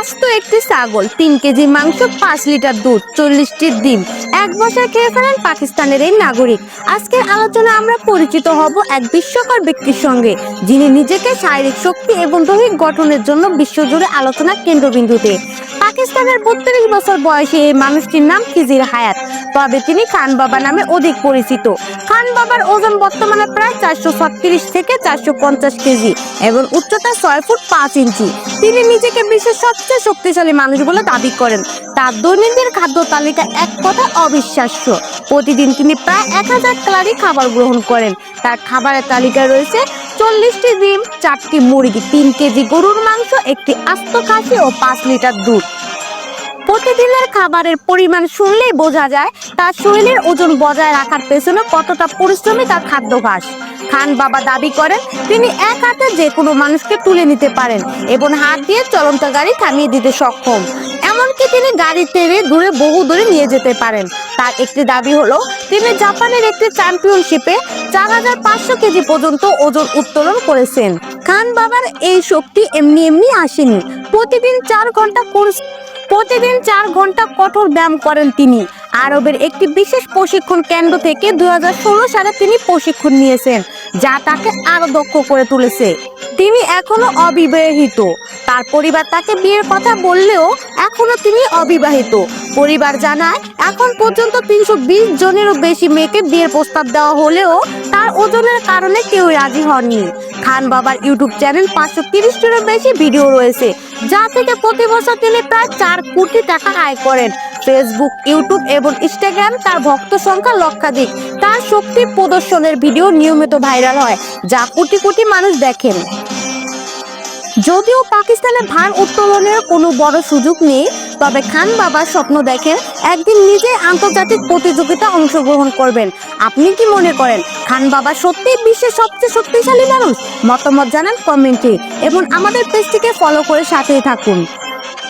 আস্ত একটি ছাগল, তিন কেজি মাংস, পাঁচ লিটার দুধ, চল্লিশটি ডিম। এক বছর খেয়ে ফেলেন পাকিস্তানের এই নাগরিক। আজকের আলোচনা আমরা পরিচিত হব এক বিশ্বকর ব্যক্তির সঙ্গে, যিনি নিজেকে শারীরিক শক্তি এবং দৈহিক গঠনের জন্য বিশ্বজুড়ে আলোচনার কেন্দ্রবিন্দুতে। পাকিস্তানের বত্রিশ বছর বয়সী এই মানুষটির নাম খিজির হায়াত। তবে তিনি খান বাবা নামে অধিক পরিচিত। খান বাবার ওজন বর্তমানে প্রায় চারশো ছত্রিশ থেকে চারশো পঞ্চাশ কেজি এবং উচ্চতা ছয় ফুট পাঁচ ইঞ্চি। তিনি নিজেকে বিশ্বের সবচেয়ে শক্তিশালী মানুষ বলে দাবি করেন। তার দৈনন্দিন খাদ্য তালিকা এক কথা অবিশ্বাস্য। প্রতিদিন তিনি প্রায় এক হাজার ক্যালারি খাবার গ্রহণ করেন। তার খাবারের তালিকায় রয়েছে চল্লিশটি ডিম, চারটি মুরগি, তিন কেজি গরুর মাংস, একটি আস্ত খাসি ও পাঁচ লিটার দুধ। প্রতিদিনের খাবারের পরিমাণ শুনলেই বোঝা যায় তার শরীরের ওজন বজায় রাখার পেছনে কতটা পরিশ্রমী তার খাদ্যাভ্যাস। খান বাবা দাবি করেন, তিনি এক হাতে যে কোনো মানুষকে তুলে নিতে পারেন এবং হাত দিয়ে চলন্ত গাড়ি থামিয়ে দিতে সক্ষম। এমনকি তিনি গাড়ি টেনে দূরে বহু দূরে নিয়ে যেতে পারেন। তার একটি দাবি হলো, তিনি জাপানের একটি চ্যাম্পিয়নশিপে চার হাজার পাঁচশো কেজি পর্যন্ত ওজন উত্তোলন করেছেন। খান বাবার এই শক্তি এমনি এমনি আসেনি। প্রতিদিন চার ঘণ্টা কোর্স প্রতিদিন চার ঘণ্টা কঠোর ব্যায়াম করেন তিনি। আরবের একটি বিশেষ প্রশিক্ষণ কেন্দ্র থেকে দুই হাজার ষোলো সালে তিনি প্রশিক্ষণ নিয়েছেন, যা তাকে আরও দক্ষ করে তুলেছে। তিনি এখনও অবিবাহিত। তার পরিবার তাকে বিয়ের কথা বললেও এখনও তিনি অবিবাহিত। পরিবার জানায়, এখন পর্যন্ত তিনশো বিশ জনেরও বেশি মেয়েকে বিয়ের প্রস্তাব দেওয়া হলেও তার ওজনের কারণে কেউ রাজি হননি। খান বাবার ইউটিউব চ্যানেল পাঁচশো তিরিশটিরও বেশি ভিডিও রয়েছে, যা থেকে প্রতি বছর তিনি প্রায় চার কোটি টাকা আয় করেন। ফেসবুক, ইউটিউব এবং ইনস্টাগ্রাম তার ভক্ত সংখ্যা লক্ষাধিক। তার শক্তি প্রদর্শনের ভিডিও নিয়মিত ভাইরাল হয়, যা কোটি কোটি মানুষ দেখেন। যদিও পাকিস্তানে ভার উত্তোলনের কোনো বড় সুযোগ নেই তবে খান বাবা স্বপ্ন দেখেন একদিন নিজে আন্তর্জাতিক প্রতিযোগিতা অংশগ্রহণ করবেন। আপনি কি মনে করেন, খান বাবা সত্যি বিশ্বের সবচেয়ে শক্তিশালী মানুষ? মতামত জানান কমেন্টে এবং আমাদের পেজটিকে ফলো করে সাথেই থাকুন।